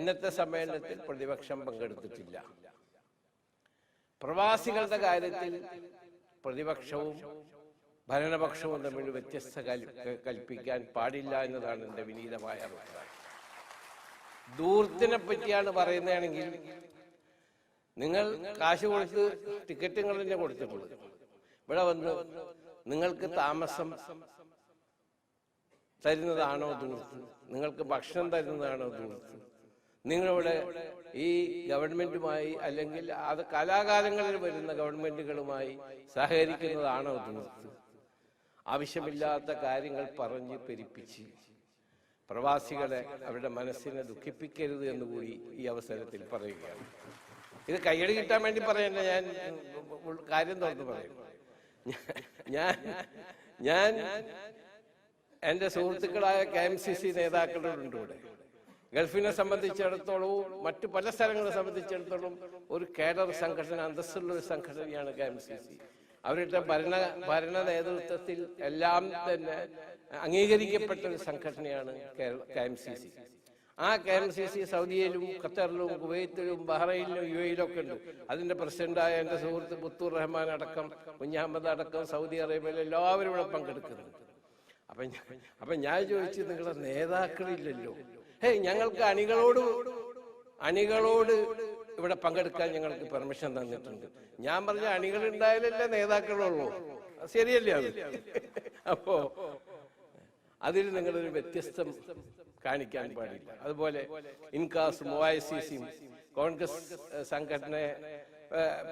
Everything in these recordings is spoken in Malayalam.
ഇന്നത്തെ സമ്മേളനത്തിൽ പ്രതിപക്ഷം പങ്കെടുത്തിട്ടില്ല. പ്രവാസികളുടെ കാര്യത്തിൽ പ്രതിപക്ഷവും ഭരണപക്ഷവും തമ്മിൽ വ്യത്യസ്ത കൽ- കൽപ്പിക്കാൻ പാടില്ല എന്നതാണ് എന്റെ വിനീതമായ അഭിപ്രായം. ദൂർത്തിനെ പറ്റിയാണ് പറയുന്നതാണെങ്കിൽ നിങ്ങൾ കാശ് കൊടുത്ത് ടിക്കറ്റുകൾ തന്നെ കൊടുത്തിട്ടുള്ളത് ഇവിടെ വന്ന് നിങ്ങൾക്ക് താമസം തരുന്നതാണോ ദൂർത്ത് നിങ്ങൾക്ക് ഭക്ഷണം തരുന്നതാണോ ദൂരത്ത് നിങ്ങളിവിടെ ഈ ഗവൺമെന്റുമായി അല്ലെങ്കിൽ അത് കലാകാലങ്ങളിൽ വരുന്ന ഗവൺമെന്റുകളുമായി സഹകരിക്കുന്നതാണോ ദൂരത്ത് ആവശ്യമില്ലാത്ത കാര്യങ്ങൾ പറഞ്ഞ് പെരിപ്പിച്ച് പ്രവാസികളെ അവരുടെ മനസ്സിനെ ദുഃഖിപ്പിക്കരുത് എന്ന് കൂടി ഈ അവസരത്തിൽ പറയുകയാണ്. ഇത് കയ്യടി കിട്ടാൻ വേണ്ടി പറയണ്ട ഞാൻ കാര്യം തുറന്ന് പറയും. ഞാൻ ഞാൻ എന്റെ സുഹൃത്തുക്കളായ കെ എം സി സി നേതാക്കളുണ്ട് ഇവിടെ. ഗൾഫിനെ സംബന്ധിച്ചിടത്തോളവും മറ്റു പല സ്ഥലങ്ങളെ സംബന്ധിച്ചിടത്തോളം ഒരു കേഡർ സംഘടന അന്തസ്സുള്ള ഒരു സംഘടനയാണ് കെ എം സി സി. അവരുടെ ഭരണ ഭരണ നേതൃത്വത്തിൽ എല്ലാം തന്നെ അംഗീകരിക്കപ്പെട്ട ഒരു സംഘടനയാണ് കെ എം സി സി. ആ കെ എം സി സി സൗദിയിലും ഖത്തറിലും കുവൈത്തിലും ബഹ്റൈനിലും യു എയിലും ഒക്കെ ഉണ്ട്. അതിന്റെ പ്രസിഡന്റായ എന്റെ സുഹൃത്ത് പുത്തൂർ റഹ്മാൻ അടക്കം കുഞ്ഞഹമ്മദ് അടക്കം സൗദി അറേബ്യയിൽ എല്ലാവരും ഇവിടെ പങ്കെടുക്കുന്നുണ്ട്. അപ്പൊ അപ്പൊ ഞാൻ ചോദിച്ചു നിങ്ങളുടെ നേതാക്കളില്ലല്ലോ. ഹേ ഞങ്ങൾക്ക് അണികളോട് അണികളോട് ഇവിടെ പങ്കെടുക്കാൻ ഞങ്ങൾക്ക് പെർമിഷൻ തന്നിട്ടുണ്ട്. ഞാൻ പറഞ്ഞ അണികൾ ഉണ്ടായാലല്ലേ നേതാക്കളുള്ളൂ. ശരിയല്ലേ അത്? അപ്പോ അതിൽ നിങ്ങളൊരു വ്യത്യസ്തം കാണിക്കാൻ പാടില്ല. അതുപോലെ ഇൻകാസ് മൊവായസിയും കോൺഗ്രസ് സംഘടനയെ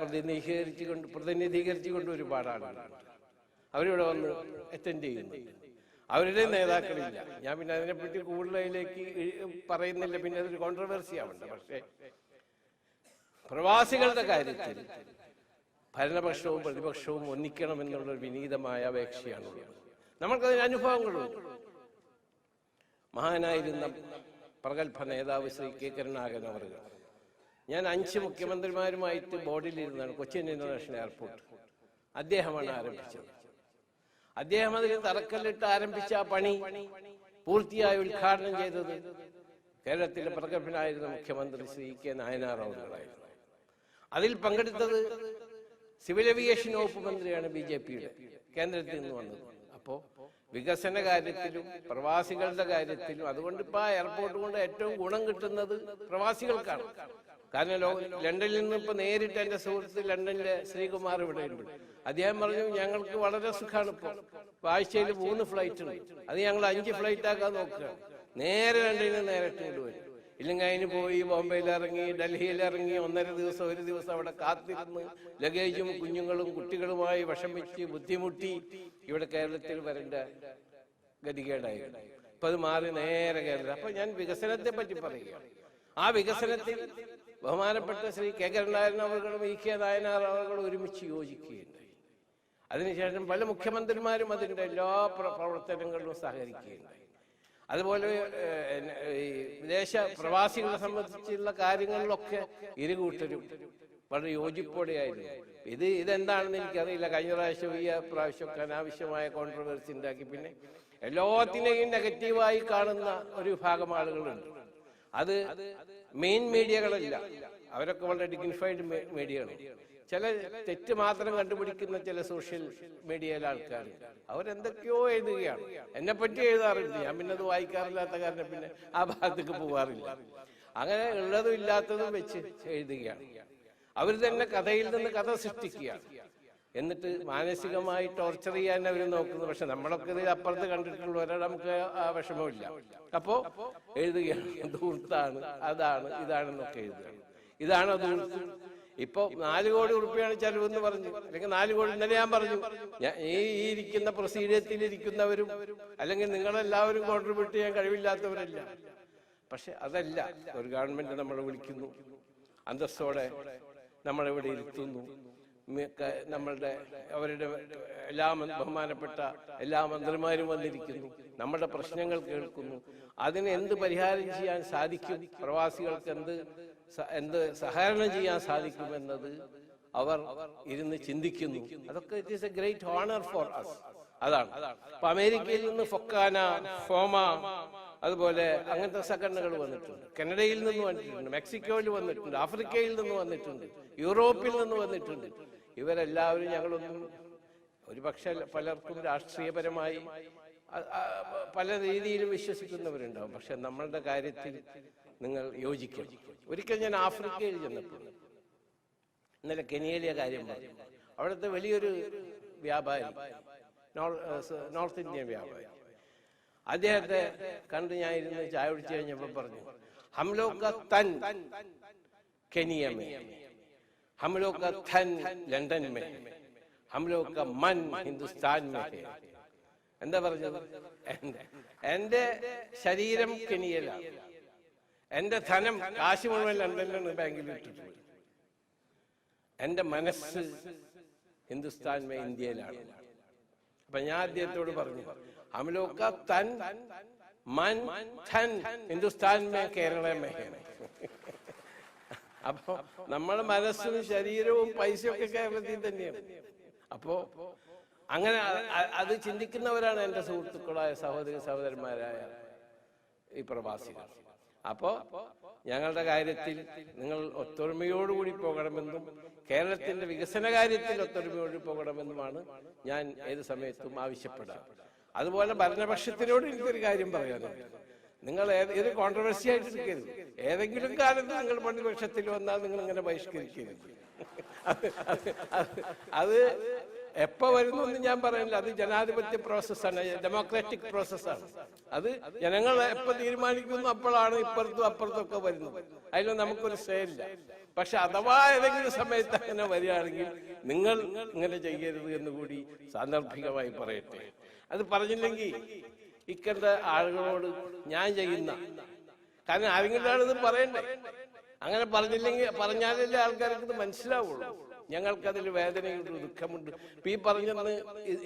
പ്രതിനിധീകരിച്ചുകൊണ്ട് പ്രതിനിധീകരിച്ചുകൊണ്ട് ഒരുപാട് ആളുകളുണ്ട് അവരിവിടെ വന്ന് അറ്റൻഡ് ചെയ്യുന്നുണ്ട്. അവരുടെ നേതാക്കളില്ല. ഞാൻ പിന്നെ അതിനെപ്പറ്റി പറ്റി കൂടുതലേക്ക് പറയുന്നില്ല. പിന്നെ അതൊരു കോൺട്രവേഴ്സി ആവണ്ട പക്ഷേ പ്രവാസികളുടെ കാര്യത്തിൽ ഭരണപക്ഷവും പ്രതിപക്ഷവും ഒന്നിക്കണം എന്നുള്ള വിനീതമായ അപേക്ഷയാണുള്ളത്. നമ്മൾക്കതിന് അനുഭവങ്ങളുണ്ട്. മഹാനായിരുന്ന പ്രഗത്ഭ നേതാവ് ശ്രീ കെ കരുണാകരൻ അവർ ഞാൻ അഞ്ച് മുഖ്യമന്ത്രിമാരുമായിട്ട് ബോർഡിലിരുന്നാണ് കൊച്ചിൻ ഇന്റർനാഷണൽ എയർപോർട്ട്. അദ്ദേഹമാണ് ആരംഭിച്ചത്. അദ്ദേഹം അതിന് തറക്കല്ലിട്ട് ആരംഭിച്ച ആ പണി പൂർത്തിയായി ഉദ്ഘാടനം ചെയ്തത് കേരളത്തിലെ പ്രഗത്ഭനായിരുന്ന മുഖ്യമന്ത്രി ശ്രീ കെ നായനാർ അവരുകളായിരുന്നു അതിൽ പങ്കെടുത്തത് സിവിൽ ഏവിയേഷൻ വകുപ്പ് മന്ത്രിയാണ് ബി ജെ പിയുടെ കേന്ദ്രത്തിൽ നിന്ന് വന്നത്. അപ്പോ വികസന കാര്യത്തിലും പ്രവാസികളുടെ കാര്യത്തിലും അതുകൊണ്ട് ഇപ്പൊ ആ എയർപോർട്ട് കൊണ്ട് ഏറ്റവും ഗുണം കിട്ടുന്നത് പ്രവാസികൾക്കാണ്. കാരണം ലണ്ടനിൽ നിന്ന് ഇപ്പൊ നേരിട്ട് എന്റെ സുഹൃത്ത് ലണ്ടനിലെ ശ്രീകുമാർ ഇവിടെ ഉണ്ട് അദ്ദേഹം പറഞ്ഞു ഞങ്ങൾക്ക് വളരെ സുഖമാണ് ഇപ്പൊ. ആഴ്ചയിൽ മൂന്ന് ഫ്ലൈറ്റ് ഉണ്ട്. അത് ഞങ്ങൾ അഞ്ച് ഫ്ലൈറ്റ് ആക്കാൻ നോക്കുക. നേരെ ലണ്ടനിൽ നിന്ന് നേരിട്ട് കൊണ്ടുവരും ഇല്ലെങ്കിൽ അതിന് പോയി ബോംബെയിൽ ഇറങ്ങി ഡൽഹിയിൽ ഇറങ്ങി ഒന്നര ദിവസം ഒരു ദിവസം അവിടെ കാത്തിരുന്ന് ലഗേജും കുഞ്ഞുങ്ങളും കുട്ടികളുമായി വിഷമിച്ച് ബുദ്ധിമുട്ടി ഇവിടെ കേരളത്തിൽ വരേണ്ട ഗതികേടായി. അപ്പൊ അത് മാറി നേരെ കേരളം അപ്പൊ ഞാൻ വികസനത്തെ പറ്റി പറയുക ആ വികസനത്തിൽ ബഹുമാനപ്പെട്ട ശ്രീ കെ. കരുണാകരൻ അവർകളും ഇ. കെ. നായനാർ അവർകളും ഒരുമിച്ച് യോജിക്കുകയുണ്ടായി. അതിനുശേഷം പല മുഖ്യമന്ത്രിമാരും അതിന്റെ എല്ലാ പ്ര- പ്രവർത്തനങ്ങളിലും സഹകരിക്കുകയുണ്ടായി. അതുപോലെ ഈ വിദേശ പ്രവാസികളെ സംബന്ധിച്ചുള്ള കാര്യങ്ങളിലൊക്കെ ഇരുകൂട്ടരും വളരെ യോജിപ്പോടെയായിരുന്നു. ഇത് ഇതെന്താണെന്ന് എനിക്കറിയില്ല. കഴിഞ്ഞ പ്രാവശ്യം ഈ പ്രാവശ്യമൊക്കെ അനാവശ്യമായ കോൺട്രവേഴ്സി ഉണ്ടാക്കി. പിന്നെ എല്ലാത്തിനെയും നെഗറ്റീവായി കാണുന്ന ഒരു വിഭാഗം ആളുകളുണ്ട്. അത് മെയിൻ മീഡിയകളല്ല അവരൊക്കെ വളരെ ഡിഗ്നിഫൈഡ് മീഡിയയാണ് ചില തെറ്റ് മാത്രം കണ്ടുപിടിക്കുന്ന ചില സോഷ്യൽ മീഡിയയിലെ ആൾക്കാർ. അവരെന്തൊക്കെയോ എഴുതുകയാണ്. എന്നെ പറ്റി എഴുതാറില്ല. ഞാൻ പിന്നെ അത് വായിക്കാറില്ലാത്ത കാരണം പിന്നെ ആ ഭാഗത്തേക്ക് പോവാറില്ല. അങ്ങനെ ഉള്ളതും ഇല്ലാത്തതും വെച്ച് എഴുതുകയാണ്. അവർ തന്നെ കഥയിൽ നിന്ന് കഥ സൃഷ്ടിക്കുകയാണ്. എന്നിട്ട് മാനസികമായി ടോർച്ചർ ചെയ്യാൻ അവർ നോക്കുന്നു. പക്ഷെ നമ്മളൊക്കെ ഇത് അപ്പുറത്ത് കണ്ടിട്ടുള്ളവരെ നമുക്ക് ആ വിഷമമില്ല അപ്പോ എഴുതുകയാണ് ദൂർത്താണ് അതാണ് ഇതാണെന്നൊക്കെ എഴുതുകയാണ്. ഇതാണ് ദൂർത്ത് ഇപ്പൊ നാല് കോടി ഉറുപ്പിയാണ് ചെലവ് എന്ന് പറഞ്ഞു. അല്ലെങ്കിൽ നാല് കോടി ഇന്നലെ ഞാൻ പറഞ്ഞു. ഈ ഇരിക്കുന്ന പ്രൊസീഡിയത്തിൽ ഇരിക്കുന്നവരും അല്ലെങ്കിൽ നിങ്ങളെല്ലാവരും കോൺട്രിബ്യൂട്ട് ചെയ്യാൻ കഴിവില്ലാത്തവരല്ല. പക്ഷെ അതല്ല ഒരു ഗവൺമെന്റ് നമ്മളെ വിളിക്കുന്നു. അന്തസ്സോടെ നമ്മളെവിടെ ഇരുത്തുന്നു. നമ്മളുടെ അവരുടെ എല്ലാ ബഹുമാനപ്പെട്ട എല്ലാ മന്ത്രിമാരും വന്നിരിക്കുന്നു. നമ്മുടെ പ്രശ്നങ്ങൾ കേൾക്കുന്നു. അതിന് എന്ത് പരിഹാരം ചെയ്യാൻ സാധിക്കും? പ്രവാസികൾക്ക് എന്ത് എന്ത് സഹകരണം ചെയ്യാൻ സാധിക്കുമെന്നത് അവർ ഇരുന്ന് ചിന്തിക്കുന്നു. അതൊക്കെ it is a great honour for us അതാണ്. അപ്പൊ അമേരിക്കയിൽ നിന്ന് ഫൊക്കാന ഫോമ അതുപോലെ അങ്ങനത്തെ സംഘടനകൾ വന്നിട്ടുണ്ട്. കനഡയിൽ നിന്ന് വന്നിട്ടുണ്ട് മെക്സിക്കോയിൽ വന്നിട്ടുണ്ട് ആഫ്രിക്കയിൽ നിന്ന് വന്നിട്ടുണ്ട് യൂറോപ്പിൽ നിന്ന് വന്നിട്ടുണ്ട്. ഇവരെല്ലാവരും ഞങ്ങളൊന്നും ഒരു പക്ഷെ പലർക്കും രാഷ്ട്രീയപരമായി പല രീതിയിലും വിശ്വസിക്കുന്നവരുണ്ടാവും. പക്ഷെ നമ്മളുടെ കാര്യത്തിൽ നിങ്ങൾ യോജിക്കും ഒരിക്കൽ ഞാൻ ആഫ്രിക്കയിൽ ചെന്നപ്പോൾ ഇന്നലെ കെനിയയിലെ കാര്യം പറഞ്ഞു. അവിടുത്തെ വലിയൊരു വ്യാപാരി നോർത്ത് ഇന്ത്യൻ വ്യാപാരി അദ്ദേഹത്തെ കണ്ട് ഞാൻ ഇരുന്ന് ചായ കുടിച്ചു കഴിഞ്ഞപ്പോൾ പറഞ്ഞു ഹം ലോഗ് കാ തൻ കെനിയ മേ हम लोग का थन ലണ്ടൻ മേ हम लोग का मन ഹിന്ദുസ്ഥാൻ മേ ഹേ എന്താ പറഞ്ഞത് എന്റെ എന്റെ ശരീരം കെനിയലാണ് എന്റെ ധനം കാശ് മുഴുവൻ ലണ്ടനിലാണ് ബാങ്കിൽ ഇട്ടിട്ടുള്ളത് എന്റെ മനസ്സ് ഹിന്ദുസ്ഥാൻ മേ ഇന്ത്യയിലാണ് അപ്പൊ ഞാൻ അദ്ദേഹത്തോട് പറഞ്ഞു ഹംലോക തൻ മൻ ധൻ ഹിന്ദുസ്ഥാൻ മേ കേരള മേ ഹേ അപ്പോ നമ്മുടെ മനസ്സും ശരീരവും പൈസയൊക്കെ കേരളത്തിൽ തന്നെയാണ്. അപ്പോ അങ്ങനെ അത് ചിന്തിക്കുന്നവരാണ് എന്റെ സുഹൃത്തുക്കളായ സഹോദരി സഹോദരന്മാരായ ഈ പ്രവാസികൾ. അപ്പോ ഞങ്ങളുടെ കാര്യത്തിൽ നിങ്ങൾ ഒത്തൊരുമയോടുകൂടി പോകണമെന്നും കേരളത്തിന്റെ വികസന കാര്യത്തിൽ ഒത്തൊരുമയോട് പോകണമെന്നുമാണ് ഞാൻ ഏത് സമയത്തും ആവശ്യപ്പെടുക. അതുപോലെ ഭരണപക്ഷത്തിനോട് എനിക്കൊരു കാര്യം പറയാനുണ്ട്. നിങ്ങൾ ഏത് ഇത് കോൺട്രവേഴ്സി ആയിട്ട് എടുക്കരുത് ഏതെങ്കിലും കാലത്ത് നിങ്ങൾ പ്രതിപക്ഷത്തിൽ വന്നാൽ നിങ്ങൾ ഇങ്ങനെ ബഹിഷ്കരിക്കരുത്. അത് എപ്പോ വരുന്നു ഞാൻ പറയുന്നില്ല. അത് ജനാധിപത്യ പ്രോസസ്സാണ് ഡെമോക്രാറ്റിക് പ്രോസസ്സാണ് അത് ജനങ്ങൾ എപ്പ തീരുമാനിക്കുന്നു അപ്പോഴാണ് ഇപ്പുറത്തും അപ്പുറത്തും ഒക്കെ വരുന്നത്. അതിൽ നമുക്കൊരു സേ ഇല്ല പക്ഷെ അഥവാ ഏതെങ്കിലും സമയത്ത് അങ്ങനെ വരികയാണെങ്കിൽ നിങ്ങൾ ഇങ്ങനെ ചെയ്യരുത് എന്ന് കൂടി സാന്ദർഭികമായി പറയട്ടെ. അത് പറഞ്ഞില്ലെങ്കിൽ ഇക്കണ്ട ആളുകളോട് ഞാൻ ചെയ്യുന്ന. കാരണം ആരെങ്കിലും ഇത് പറയണ്ടേ? അങ്ങനെ പറഞ്ഞില്ലെങ്കിൽ പറഞ്ഞാലല്ലേ ആൾക്കാർക്ക് ഇത് മനസ്സിലാവുള്ളൂ. ഞങ്ങൾക്കതിൽ വേദനയുണ്ട് ദുഃഖമുണ്ട്. ഇപ്പൊ ഈ പറഞ്ഞെന്ന്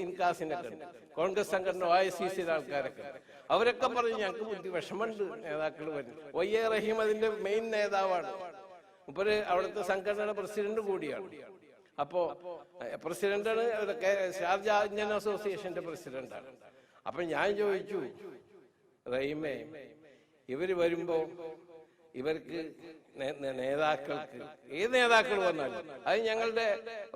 ഇൻകാസിനെ കണ്ടു. കോൺഗ്രസ് സംഘടന ഒ ഐ സി സിയിലെ ആൾക്കാരൊക്കെ അവരൊക്കെ പറഞ്ഞു ഞങ്ങൾക്ക് ബുദ്ധി വിഷമമുണ്ട് നേതാക്കൾ വരും വൈ എ റഹീം അതിന്റെ മെയിൻ നേതാവാണ്. മുപ്പര് അവിടുത്തെ സംഘടനയുടെ പ്രസിഡന്റ് കൂടിയാണ്. അപ്പോ പ്രസിഡന്റാണ് ഷാർജ ഇന്ത്യൻ അസോസിയേഷന്റെ പ്രസിഡന്റാണ് അപ്പൊ ഞാൻ ചോദിച്ചു റഹീമേ ഇവർ വരുമ്പോ ഇവർക്ക് നേതാക്കൾക്ക് ഏത് നേതാക്കൾ വന്നാലും അത് ഞങ്ങളുടെ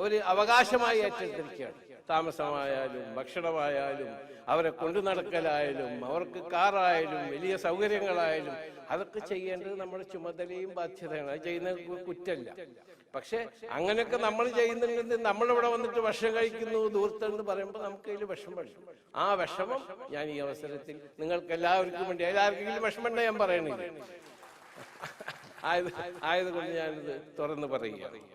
ഒരു അവകാശമായി ഏറ്റെടുത്തിരിക്കുകയാണ്. താമസമായാലും ഭക്ഷണമായാലും അവരെ കൊണ്ടു നടക്കലായാലും അവർക്ക് കാറായാലും വലിയ സൗകര്യങ്ങളായാലും അതൊക്കെ ചെയ്യേണ്ടത് നമ്മുടെ ചുമതലയും ബാധ്യതയാണ്. അത് ചെയ്യുന്നത് കുറ്റല്ല. പക്ഷെ അങ്ങനെയൊക്കെ നമ്മൾ ചെയ്യുന്നുണ്ടെങ്കിൽ നമ്മളിവിടെ വന്നിട്ട് വിഷം കഴിക്കുന്നു ദൂരത്തെന്ന് പറയുമ്പോൾ നമുക്ക് അതിൽ വിഷമം ആ വിഷമം ഞാൻ ഈ അവസരത്തിൽ നിങ്ങൾക്ക് എല്ലാവർക്കും വേണ്ടി എല്ലാവർക്കെങ്കിലും വിഷമമുണ്ട് ഞാൻ പറയണില്ല. ആയത് ആയതുകൊണ്ട് ഞാനിത് തുറന്ന് പറയുകയാണ്.